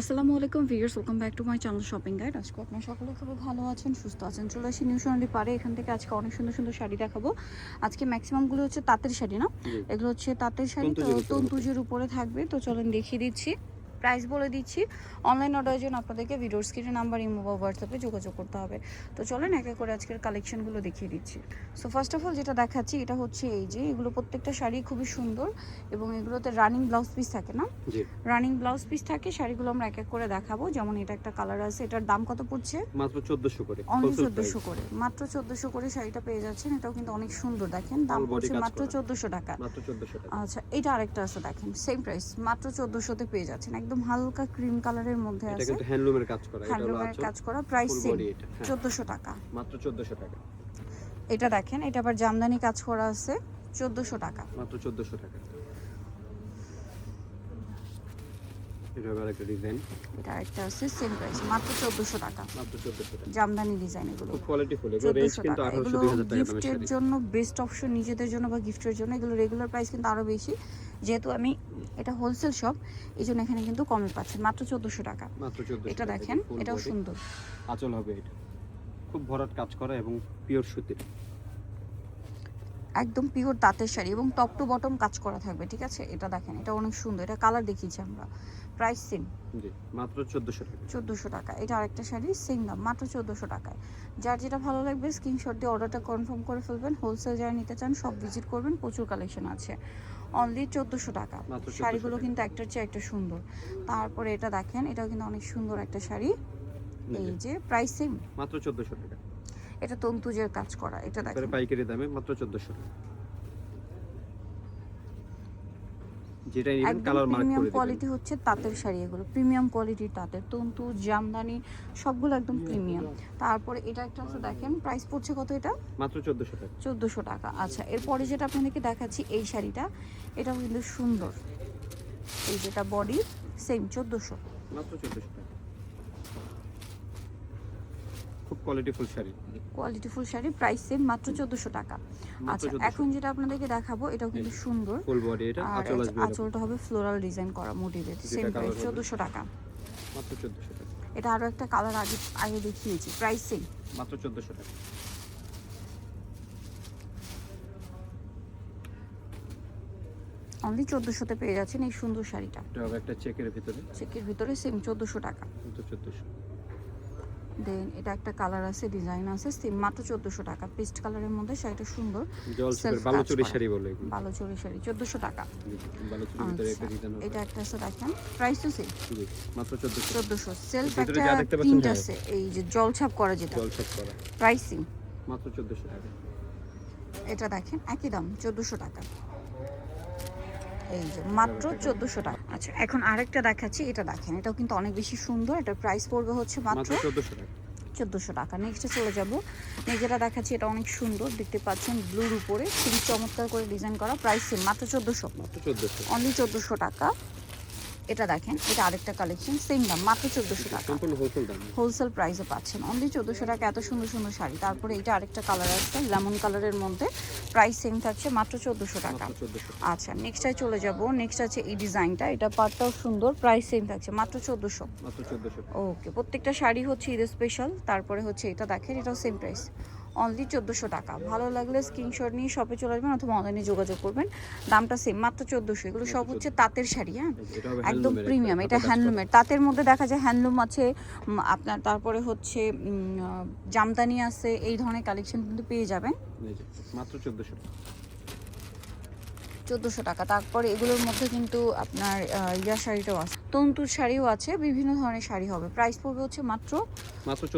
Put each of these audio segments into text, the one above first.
আসসালামু আলাইকুম viewers welcome back to my channel shopping guide. আজকে আপনারা সকলে খুবই ভালো আছেন সুস্থ আছেন চলে আসি নিউ সোনালি পারে। এখান থেকে আজকে অনেক সুন্দর সুন্দর শাড়ি দেখাবো। আজকে ম্যাক্সিমামগুলো হচ্ছে তাঁতের শাড়ি না? এগুলো হচ্ছে তাঁতের শাড়ি তো তন্তুজের উপরে। তন্তুজের উপরে থাকবে। তো চলেন দেখিয়ে দিচ্ছি। প্রাইস বলে দিচ্ছি। অনলাইন অর্ডারের জন্য আপনাদেরকে ভিডিওর স্ক্রিনে নাম্বার ইমো বা হোয়াটসঅ্যাপে যোগাযোগ করতে হবে। তো চলেন এক এক করে আজকের কালেকশনগুলো দেখিয়ে দিচ্ছি। সো ফার্স্ট অফ অল যেটা দেখাচ্ছি এটা হচ্ছে এই যে এগুলো প্রত্যেকটা শাড়ি খুবই সুন্দর এবং এগুলোতে রানিং ব্লাউজ পিস থাকে না? জি। রানিং ব্লাউজ পিস থাকে শাড়িগুলো আমরা এক এক করে দেখাবো। যেমন এটা একটা কালার আছে এটার দাম কত পড়ছে? মাত্র চোদ্দশো করে অনলি চোদ্দশো। করে। মাত্র চোদ্দশো করে শাড়িটা পেয়ে যাচ্ছেন এটাও কিন্তু অনেক সুন্দর। দেখেন দাম পড়ছে মাত্র চোদ্দশো টাকা। আচ্ছা এটা আরেকটা আছে দেখেন সেম প্রাইস মাত্র চোদ্দশোতে পেয়ে যাচ্ছেন একদম হালকা ক্রিম কালারের মধ্যে আছে। এটা কিন্তু হ্যান্ডলুমের কাজ করা হ্যান্ডলুমের কাজ করা প্রাইস সেম বডি এটা হ্যাঁ। চোদ্দশো টাকা। মাত্র 1400 টাকা। এটা দেখেন এটা আবার জামদানি কাজ করা আছে 1400 টাকা। মাত্র 1400 টাকা। এটা আবার একটা ডিজাইন এটা আরেকটা আছে সেম প্রাইস মাত্র চোদ্দশো টাকা। মাত্র চোদ্দশো টাকা। জামদানি ডিজাইন এগুলো। কোয়ালিটি ফুল এগুলো রেঞ্জ কিন্তু টাকা। আঠারোশো এগুলো দুই হাজার টাকা দামের গিফটের জন্য বেস্ট অপশন নিজেদের জন্য বা গিফটের জন্য এগুলো রেগুলার প্রাইস কিন্তু আরও বেশি। যেহেতু আমি এটা হোলসেল শপ এই জন্য এখানে কিন্তু কমে পাচ্ছেন মাত্র চোদ্দোশো টাকা। মাত্র চোদ্দশো এটা দেখেন এটাও সুন্দর। আঁচল হবে এটা। খুব ভরাট কাজ করা এবং পিওর সুতির। একদম পিওর তাঁতের শাড়ি এবং টপ টু বটম কাজ করা থাকবে ঠিক আছে? এটা দেখেন এটা অনেক সুন্দর এটা কালার দেখিয়েছি আমরা। প্রাইস সেম জি মাত্র চোদ্দশো টাকা। চোদ্দোশো টাকা এটা আরেকটা শাড়ি সেম দাম মাত্র চোদ্দোশো টাকায়। যার যেটা ভালো লাগবে স্ক্রিনশট দিয়ে অর্ডারটা কনফার্ম করে ফেলবেন। হোলসেল যারা নিতে চান সব ভিজিট করবেন প্রচুর কালেকশন আছে। অনলি চোদ্দোশো টাকা। শাড়িগুলো কিন্তু একটার চেয়ে একটা সুন্দর। তারপরে এটা দেখেন এটাও কিন্তু অনেক সুন্দর একটা শাড়ি। এই যে প্রাইস সেম মাত্র চোদ্দশো টাকা। এটা তন্তুজের কাজ করা এটা দেখেন। পাইকারি দামে মাত্র চোদ্দশো টাকা। যেটাই নেবেন কালার মার্ক করে কোয়ালিটি হচ্ছে তাঁতের শাড়ি এগুলো। প্রিমিয়াম কোয়ালিটির তাঁতের তন্তু জামদানি সবগুলো একদম প্রিমিয়াম তারপরে এটা একটা আছে দেখেন প্রাইস পড়ছে কত এটা? মাত্র চোদ্দশো টাকা। চোদ্দোশো টাকা। আচ্ছা এরপরে যেটা আপনাদেরকে দেখাচ্ছি এই শাড়িটা এটাও কিন্তু সুন্দর। এই যেটা বডি সেম চোদ্দোশো। মাত্র চোদ্দশো টাকা। খুব quality full sari. Quality full sari price same মাত্র চোদ্দোশো টাকা। আচ্ছা এখন যেটা আপনাদেরকে দেখাবো এটাও কিন্তু সুন্দর। ফুল বডি এটা আঁচল আসবে আঁচলটা হবে ফ্লোরাল ডিজাইন করা মোটিভের সেম প্রাইস হবে। চোদ্দোশো টাকা। মাত্র চোদ্দশো টাকা। এটা আরও একটা কালার আগে আগে দেখিয়েছি। প্রাইস সেম মাত্র চোদ্দশো টাকা। অনলি চোদ্দোশোতে পেয়ে যাচ্ছেন এই সুন্দর শাড়িটা। এটা একটা চেকের ভিতরে। চেকের ভিতরে সেম চোদ্দোশো টাকা। চোদ্দশো। দেন এটা একটা কালার আছে ডিজাইন আছে সেম মাত্র চোদ্দোশো টাকা। পেস্ট কালারের মধ্যে শাড়িটা সুন্দর বালুচুরি শাড়ি বলে চড়ি শাড়ি চোদ্দোশো টাকা। আচ্ছা এটা একটা আছে দেখেন প্রাইস তো সেম মাত্র চোদ্দশো। সেলফ একটা যা দেখতে পাচ্ছেন, প্রিন্ট হ্যাঁ। আছে এই যে জলছাপ করা যেটা। জল সব করা। প্রাইসিং মাত্র চোদ্দশো টাকা। এটা দেখেন একই দাম চোদ্দোশো টাকা। এই যে মাত্র চোদ্দোশো টাকা। আচ্ছা এখন আরেকটা দেখাচ্ছি এটা দেখেন এটাও কিন্তু অনেক বেশি সুন্দর এটা প্রাইস পড়বে হচ্ছে মাত্র চোদ্দোশো টাকা। চোদ্দোশো টাকা। নেক্সটে চলে যাব। যেটা দেখাচ্ছি এটা অনেক সুন্দর দেখতে পাচ্ছেন ব্লুর উপরে খুবই চমৎকার করে ডিজাইন করা প্রাইস সেম মাত্র চোদ্দোশো। মাত্র চোদ্দশো। অনলি চোদ্দোশো টাকা। এটা দেখেন এটা আরেকটা কালেকশন সেম দাম মাত্র চোদ্দোশো টাকা। হোলসেল প্রাইসে পাচ্ছেন। অনলি চোদ্দোশো টাকা এত সুন্দর সুন্দর শাড়ি। তারপরে এটা আরেকটা কালার আছে লেমন কালারের মধ্যে। প্রাইস সেম থাকছে মাত্র চোদ্দোশো টাকা। আচ্ছা নেক্সটটায় চলে যাব। নেক্সট আছে এই ডিজাইনটা এটা পার্টটাও সুন্দর প্রাইস সেম থাকছে মাত্র চোদ্দশো। ওকে প্রত্যেকটা শাড়ি হচ্ছে ঈদের স্পেশাল তারপরে হচ্ছে এটা দেখেন এটাও সেম প্রাইস অনলি চোদ্দোশো টাকা। ভালো লাগলে স্ক্রিনশট নিয়ে শপে চলে আসবেন অথবা অনলাইনে যোগাযোগ করবেন। দামটা সেম মাত্র চোদ্দোশো। এগুলো সব হচ্ছে তাঁতের শাড়ি হ্যাঁ? একদম প্রিমিয়াম এটা হ্যান্ডলুমের তাঁতের মধ্যে দেখা যায় হ্যান্ডলুম আছে আপনার তারপরে হচ্ছে জামদানি আছে এই ধরনের কালেকশন কিন্তু পেয়ে যাবেন। মাত্র চোদ্দশো টাকা। চোদ্দোশো টাকা। তারপরে এগুলোর মধ্যে কিন্তু আপনার ইয়া শাড়িটাও আছে। তন্তুর শাড়িও আছে বিভিন্ন ধরনের শাড়ি হবে। প্রাইস পড়বে হচ্ছে মাত্র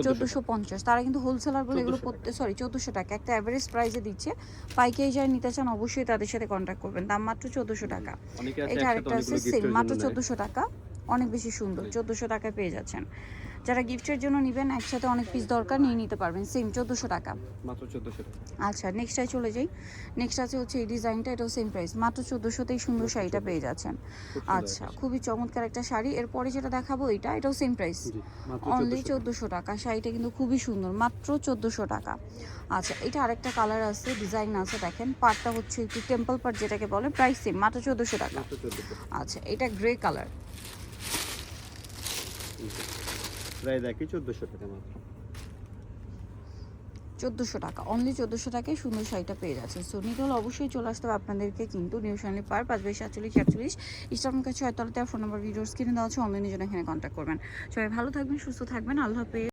চোদ্দশো পঞ্চাশ। তারা কিন্তু হোলসেলার বলে এগুলো পড়তে সরি চোদ্দোশো টাকা। একটা অ্যাভারেজ প্রাইসে দিচ্ছে। পাইকারি যারা নিতে চান অবশ্যই তাদের সাথে কন্ট্যাক্ট করবেন। দাম মাত্র চোদ্দোশো টাকা। এটা আরেকটা আছে সেম মাত্র চোদ্দোশো টাকা। অনেক বেশি সুন্দর। চোদ্দোশো টাকায় পেয়ে যাচ্ছেন। যারা গিফটের জন্য নেবেন একসাথে অনেক পিস দরকার নিয়ে নিতে পারবেন। সেম চোদ্দোশো টাকা। মাত্র চোদ্দশো আচ্ছা নেক্সটটায় চলে যাই। নেক্সট আছে হচ্ছে এই ডিজাইনটা এটাও সেম প্রাইস মাত্র চোদ্দোশোতেই সুন্দর শাড়িটা পেয়ে যাচ্ছেন। আচ্ছা খুবই চমৎকার একটা শাড়ি। এরপরে যেটা দেখাবো এটা এটাও সেম প্রাইস অনলি চোদ্দশো চোদ্দোশো টাকা। শাড়িটা কিন্তু খুবই সুন্দর। মাত্র চোদ্দোশো টাকা। আচ্ছা এটা আরেকটা কালার আছে ডিজাইন আছে দেখেন। পার্টটা হচ্ছে একটু টেম্পল পার্ট যেটাকে বলে প্রাইস সেম মাত্র চোদ্দোশো টাকা। আচ্ছা এটা গ্রে কালার প্রায় দেখি চোদ্দোশো টাকা মাত্র। চোদ্দোশো টাকা। অনলি চোদ্দোশো টাকায় সুন্দর শাড়িটা পেয়ে যাচ্ছে সো দল অবশ্যই চলে আসতে হবে আপনাদেরকে কিন্তু নিউ শাড়ি পার পাঁচ বাইশ সাতচল্লিশ, আটচল্লিশ। ইস্টার্ন কাছে ছয়তলাতে ফোন নাম্বার ভিডিওস কিনে দেওয়া আছে। অনলাইনে জন্য এখানে কন্ট্যাক্ট করবেন। সবাই ভালো থাকবেন, সুস্থ থাকবেন। আল্লাহ হাফেজ।